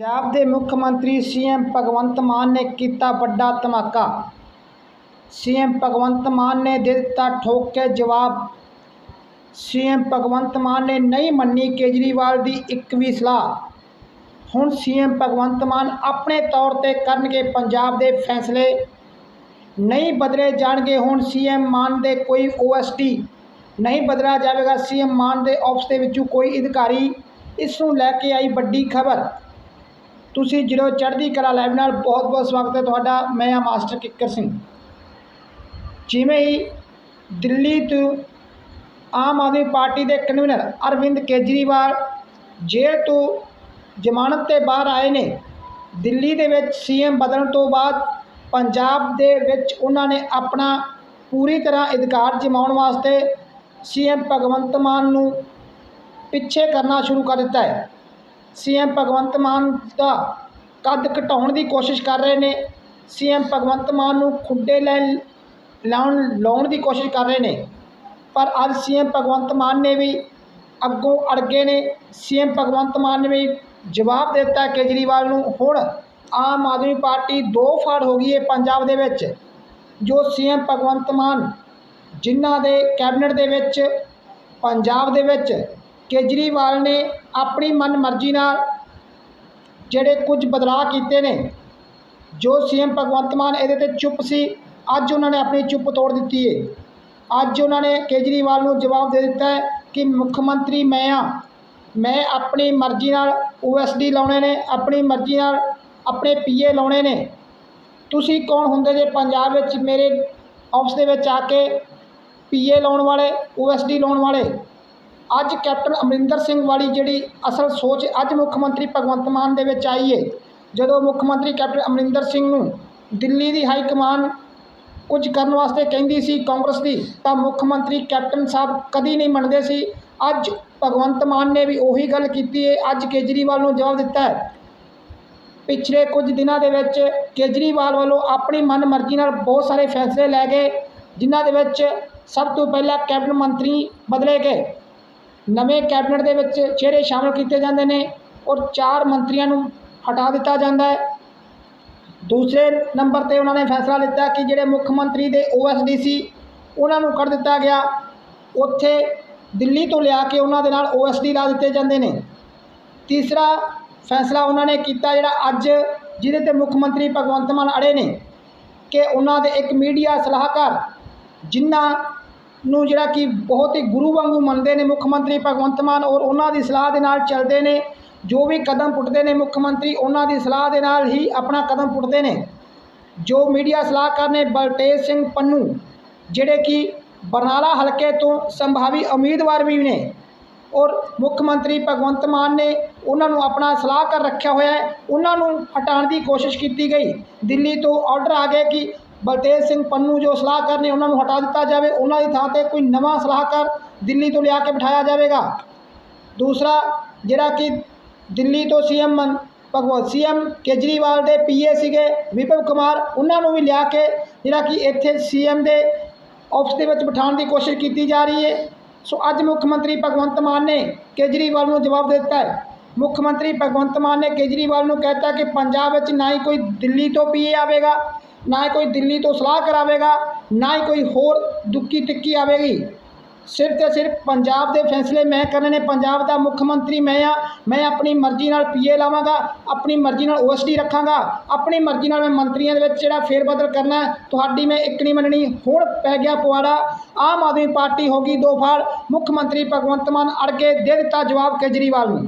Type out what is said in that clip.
ਪੰਜਾਬ ਦੇ ਮੁੱਖ ਮੰਤਰੀ ਸੀਐਮ ਭਗਵੰਤ ਮਾਨ ਨੇ ਕੀਤਾ ਵੱਡਾ ਧਮਾਕਾ। ਸੀਐਮ ਭਗਵੰਤ ਮਾਨ ਨੇ ਦੇ ਦਿੱਤਾ ਠੋਕ ਕੇ ਜਵਾਬ ਸੀਐਮ ਭਗਵੰਤ ਮਾਨ ਨੇ ਨਹੀਂ ਮੰਨੀ ਕੇਜਰੀਵਾਲ ਦੀ ਇੱਕ ਵੀ ਸਲਾਹ। ਹੁਣ ਸੀਐਮ ਭਗਵੰਤ ਮਾਨ ਆਪਣੇ ਤੌਰ ਤੇ ਕਰਨਗੇ ਪੰਜਾਬ ਦੇ ਫੈਸਲੇ। ਨਹੀਂ ਬਦਲੇ ਜਾਣਗੇ ਹੁਣ ਸੀਐਮ ਮਾਨ ਦੇ ਕੋਈ ਓਐਸਟੀ ਨਹੀਂ ਬਦਲਿਆ ਜਾਵੇਗਾ ਸੀਐਮ ਮਾਨ ਦੇ ਆਫਿਸ ਦੇ ਵਿੱਚੋਂ ਕੋਈ ਅਧਿਕਾਰੀ। ਇਸ ਨੂੰ ਲੈ ਕੇ ਆਈ ਵੱਡੀ ਖਬਰ। ਤੁਸੀਂ ਜਿਹੜਾ ਚੜ੍ਹਦੀ ਕਲਾ ਲਾਈਵ ਨਾਲ ਬਹੁਤ ਬਹੁਤ ਸਵਾਗਤ ਹੈ ਤੁਹਾਡਾ, ਮੈਂ ਹਾਂ ਮਾਸਟਰ ਕਿੱਕਰ ਸਿੰਘ। ਜਿਵੇਂ ਹੀ ਦਿੱਲੀ ਤੋਂ ਆਮ ਆਦਮੀ ਪਾਰਟੀ ਦੇ ਕਨਵੀਨਰ ਅਰਵਿੰਦ ਕੇਜਰੀਵਾਲ ਜੇਲ੍ਹ ਤੋਂ ਜ਼ਮਾਨਤ ਤੇ ਬਾਹਰ ਆਏ ਨੇ, ਦਿੱਲੀ ਦੇ ਵਿੱਚ ਸੀਐਮ ਬਦਲਣ ਤੋਂ ਬਾਅਦ ਪੰਜਾਬ ਦੇ ਵਿੱਚ ਉਹਨਾਂ ਨੇ ਆਪਣਾ ਪੂਰੀ ਤਰ੍ਹਾਂ ਅਧਿਕਾਰ ਜਮਾਉਣ ਵਾਸਤੇ ਸੀਐਮ ਭਗਵੰਤ ਮਾਨ ਨੂੰ ਪਿੱਛੇ ਕਰਨਾ ਸ਼ੁਰੂ ਕਰ ਦਿੱਤਾ ਹੈ। ਸੀਐਮ ਭਗਵੰਤ ਮਾਨ ਦਾ ਕੱਦ ਘਟਾਉਣ ਦੀ ਕੋਸ਼ਿਸ਼ ਕਰ ਰਹੇ ਨੇ। ਸੀਐਮ ਭਗਵੰਤ ਮਾਨ ਨੂੰ ਖੁੱਡੇ ਲੈਣ ਲਾਉਣ ਲਾਉਣ ਦੀ ਕੋਸ਼ਿਸ਼ ਕਰ ਰਹੇ ਨੇ। ਪਰ ਅੱਜ ਸੀਐਮ ਭਗਵੰਤ ਮਾਨ ਨੇ ਵੀ ਅੱਗੋਂ ਅੜ ਗਏ ਨੇ। ਸੀਐਮ ਭਗਵੰਤ ਮਾਨ ਨੇ ਵੀ ਜਵਾਬ ਦਿੱਤਾ ਕੇਜਰੀਵਾਲ ਨੂੰ। ਹੁਣ ਆਮ ਆਦਮੀ ਪਾਰਟੀ ਦੋ ਫਾੜ ਹੋ ਗਈ ਹੈ ਪੰਜਾਬ ਦੇ ਵਿੱਚ, ਜੋ ਸੀਐਮ ਭਗਵੰਤ ਮਾਨ ਜਿਨ੍ਹਾਂ ਦੇ ਕੈਬਨਿਟ ਦੇ ਵਿੱਚ, ਪੰਜਾਬ ਦੇ ਵਿੱਚ ਕੇਜਰੀਵਾਲ ਨੇ ਆਪਣੀ ਮਨਮਰਜ਼ੀ ਨਾਲ ਜਿਹੜੇ ਕੁਝ ਬਦਲਾਅ ਕੀਤੇ ਨੇ, ਜੋ ਸੀਐਮ ਭਗਵੰਤ ਮਾਨ ਇਹਦੇ ਤੇ ਚੁੱਪ ਸੀ, ਅੱਜ ਉਹਨਾਂ ਨੇ ਆਪਣੀ ਚੁੱਪ ਤੋੜ ਦਿੱਤੀ ਹੈ ਅੱਜ ਉਹਨਾਂ ਨੇ ਕੇਜਰੀਵਾਲ ਨੂੰ ਜਵਾਬ ਦੇ ਦਿੱਤਾ ਹੈ ਕਿ ਮੁੱਖ ਮੰਤਰੀ ਮੈਂ ਆ ਮੈਂ ਆਪਣੀ ਮਰਜ਼ੀ ਨਾਲ ਓਐਸਡੀ ਲਾਉਣੇ ਨੇ, ਆਪਣੀ ਮਰਜ਼ੀ ਨਾਲ ਆਪਣੇ ਪੀਏ ਲਾਉਣੇ ਨੇ। ਤੁਸੀਂ ਕੌਣ ਹੁੰਦੇ ਜੇ ਪੰਜਾਬ ਵਿੱਚ ਮੇਰੇ ਆਫਿਸ ਦੇ ਵਿੱਚ ਆ ਕੇ ਪੀਏ ਲਾਉਣ ਵਾਲੇ ਓਐਸਡੀ ਲਾਉਣ ਵਾਲੇ? ਅੱਜ ਕੈਪਟਨ ਅਮਰਿੰਦਰ ਸਿੰਘ ਵਾਲੀ ਜਿਹੜੀ ਅਸਲ ਸੋਚ ਅੱਜ ਮੁੱਖ ਮੰਤਰੀ ਭਗਵੰਤ ਮਾਨ ਦੇ ਵਿੱਚ ਆਈ ਹੈ ਜਦੋਂ ਮੁੱਖ ਮੰਤਰੀ ਕੈਪਟਨ ਅਮਰਿੰਦਰ ਸਿੰਘ ਨੂੰ ਦਿੱਲੀ ਦੀ ਹਾਈ ਕਮਾਨ ਕੁਝ ਕਰਨ ਵਾਸਤੇ ਕਹਿੰਦੀ ਸੀ ਕਾਂਗਰਸ ਦੀ, ਤਾਂ ਮੁੱਖ ਮੰਤਰੀ ਕੈਪਟਨ ਸਾਹਿਬ ਕਦੀ ਨਹੀਂ ਮੰਨਦੇ ਸੀ। ਅੱਜ ਭਗਵੰਤ ਮਾਨ ਨੇ ਵੀ ਉਹੀ ਗੱਲ ਕੀਤੀ ਹੈ ਅੱਜ ਕੇਜਰੀਵਾਲ ਨੂੰ ਜਵਾਬ ਦਿੱਤਾ ਹੈ। ਪਿਛਲੇ ਕੁਝ ਦਿਨਾਂ ਦੇ ਵਿੱਚ ਕੇਜਰੀਵਾਲ ਵੱਲੋਂ ਆਪਣੀ ਮਨਮਰਜ਼ੀ ਨਾਲ ਬਹੁਤ ਸਾਰੇ ਫੈਸਲੇ ਲੈ ਗਏ, ਜਿਨ੍ਹਾਂ ਦੇ ਵਿੱਚ ਸਭ ਤੋਂ ਪਹਿਲਾਂ ਕੈਬਨਿਟ ਮੰਤਰੀ ਬਦਲੇ ਗਏ। ਨਵੇਂ ਕੈਬਨਿਟ ਦੇ ਵਿੱਚ ਚਿਹਰੇ ਸ਼ਾਮਲ ਕੀਤੇ ਜਾਂਦੇ ਨੇ ਔਰ ਚਾਰ ਮੰਤਰੀਆਂ ਨੂੰ ਹਟਾ ਦਿੱਤਾ ਜਾਂਦਾ ਹੈ। ਦੂਸਰੇ ਨੰਬਰ ਤੇ ਉਹਨਾਂ ਨੇ ਫੈਸਲਾ ਲਿੱਤਾ ਕਿ ਜਿਹੜੇ ਮੁੱਖ ਮੰਤਰੀ ਦੇ ਓਐਸਡੀ ਸੀ ਉਹਨਾਂ ਨੂੰ ਕੱਢ ਦਿੱਤਾ ਗਿਆ। ਉੱਥੇ ਦਿੱਲੀ ਤੋਂ ਲਿਆ ਕੇ ਉਹਨਾਂ ਦੇ ਨਾਲ ਓਐਸਡੀ ਲਾ ਦਿੱਤੇ ਜਾਂਦੇ ਨੇ। ਤੀਸਰਾ ਫੈਸਲਾ ਉਹਨਾਂ ਨੇ ਕੀਤਾ ਜਿਹੜਾ ਅੱਜ ਜਿਹਦੇ ਤੇ ਮੁੱਖ ਮੰਤਰੀ ਭਗਵੰਤ ਮਾਨ ਅੜੇ ਨੇ ਕਿ ਉਹਨਾਂ ਦੇ ਇੱਕ ਮੀਡੀਆ ਸਲਾਹਕਾਰ ਜਿਨ੍ਹਾਂ ਨੂੰ ਜਿਹੜਾ ਕਿ ਬਹੁਤ ਹੀ ਗੁਰੂ ਵਾਂਗੂ ਮੰਨਦੇ ਨੇ ਮੁੱਖ ਮੰਤਰੀ ਭਗਵੰਤ ਮਾਨ ਔਰ ਉਹਨਾਂ ਦੀ ਸਲਾਹ ਦੇ ਨਾਲ ਚੱਲਦੇ ਨੇ, ਜੋ ਵੀ ਕਦਮ ਪੁੱਟਦੇ ਨੇ ਮੁੱਖ ਮੰਤਰੀ, ਉਹਨਾਂ ਦੀ ਸਲਾਹ ਦੇ ਨਾਲ ਹੀ ਆਪਣਾ ਕਦਮ ਪੁੱਟਦੇ ਨੇ। ਜੋ ਮੀਡੀਆ ਸਲਾਹਕਾਰ ਨੇ ਬਲਟੇਜ ਸਿੰਘ ਪੰਨੂ, ਜਿਹੜੇ ਕਿ ਬਰਨਾਲਾ ਹਲਕੇ ਤੋਂ ਸੰਭਾਵੀ ਉਮੀਦਵਾਰ ਵੀ ਨੇ ਔਰ ਮੁੱਖ ਮੰਤਰੀ ਭਗਵੰਤ ਮਾਨ ਨੇ ਉਹਨਾਂ ਨੂੰ ਆਪਣਾ ਸਲਾਹਕਾਰ ਰੱਖਿਆ ਹੋਇਆ ਹੈ, ਉਹਨਾਂ ਨੂੰ ਹਟਾਉਣ ਦੀ ਕੋਸ਼ਿਸ਼ ਕੀਤੀ ਗਈ। ਦਿੱਲੀ ਤੋਂ ਆਰਡਰ ਆ ਗਏ ਕਿ ਬਲਤੇਜ ਸਿੰਘ ਪੰਨੂ ਜੋ ਸਲਾਹਕਾਰ ਨੇ ਉਹਨਾਂ ਨੂੰ ਹਟਾ ਦਿੱਤਾ ਜਾਵੇ, ਉਹਨਾਂ ਦੀ ਥਾਂ ਤੇ ਕੋਈ ਨਵਾਂ ਸਲਾਹਕਾਰ ਦਿੱਲੀ ਤੋਂ ਲਿਆ ਕੇ ਬਿਠਾਇਆ ਜਾਵੇਗਾ। ਦੂਸਰਾ, ਜਿਹੜਾ ਕਿ ਦਿੱਲੀ ਤੋਂ ਸੀਐਮ ਭਗਵੰਤ ਸੀਐਮ ਕੇਜਰੀਵਾਲ ਦੇ ਪੀਏ ਸੀਗੇ ਵਿਪਵ ਕੁਮਾਰ, ਉਹਨਾਂ ਨੂੰ ਵੀ ਲਿਆ ਕੇ ਜਿਹੜਾ ਕਿ ਇੱਥੇ ਸੀਐਮ ਦੇ ਆਫਿਸ ਦੇ ਵਿੱਚ ਬਿਠਾਉਣ ਦੀ ਕੋਸ਼ਿਸ਼ ਕੀਤੀ ਜਾ ਰਹੀ ਹੈ। ਸੋ ਅੱਜ ਮੁੱਖ ਮੰਤਰੀ ਭਗਵੰਤ ਮਾਨ ਨੇ ਕੇਜਰੀਵਾਲ ਨੂੰ ਜਵਾਬ ਦਿੱਤਾ ਹੈ। ਮੁੱਖ ਮੰਤਰੀ ਭਗਵੰਤ ਮਾਨ ਨੇ ਕੇਜਰੀਵਾਲ ਨੂੰ ਕਹਿਤਾ ਕਿ ਪੰਜਾਬ ਵਿੱਚ ਨਾ ਹੀ ਕੋਈ ਦਿੱਲੀ ਤੋਂ ਪੀਏ ਆਵੇਗਾ। ਨਾ ਹੀ ਕੋਈ ਦਿੱਲੀ ਤੋਂ ਸਲਾਹ ਕਰਾਵੇਗਾ, ਨਾ ਹੀ ਕੋਈ ਹੋਰ ਦੁੱਕੀ ਟਿੱਕੀ ਆਵੇਗੀ। ਸਿਰਫ ਤੇ ਸਿਰਫ ਪੰਜਾਬ ਦੇ ਫੈਸਲੇ ਮੈਂ ਕਰਨੇ ਨੇ, ਪੰਜਾਬ ਦਾ ਮੁੱਖ ਮੰਤਰੀ ਮੈਂ ਆ, ਮੈਂ ਆਪਣੀ ਮਰਜ਼ੀ ਨਾਲ ਪੀਏ ਲਾਵਾਂਗਾ, ਆਪਣੀ ਮਰਜ਼ੀ ਨਾਲ ਓਐਸਡੀ ਰੱਖਾਂਗਾ, ਆਪਣੀ ਮਰਜ਼ੀ ਨਾਲ ਮੈਂ ਮੰਤਰੀਆਂ ਦੇ ਵਿੱਚ ਜਿਹੜਾ ਫੇਰ ਬਦਲ ਕਰਨਾ, ਤੁਹਾਡੀ ਮੈਂ ਇੱਕ ਨਹੀਂ ਮੰਨਣੀ, ਹੁਣ ਪੈ ਗਿਆ ਪੁਆੜਾ, ਆਮ ਆਦਮੀ ਪਾਰਟੀ ਹੋ ਗਈ ਦੋ ਫਾੜ ਮੁੱਖ ਮੰਤਰੀ ਭਗਵੰਤ ਮਾਨ ਅੜ ਕੇ ਦੇ ਦਿੱਤਾ ਜਵਾਬ ਕੇਜਰੀਵਾਲ ਨੂੰ।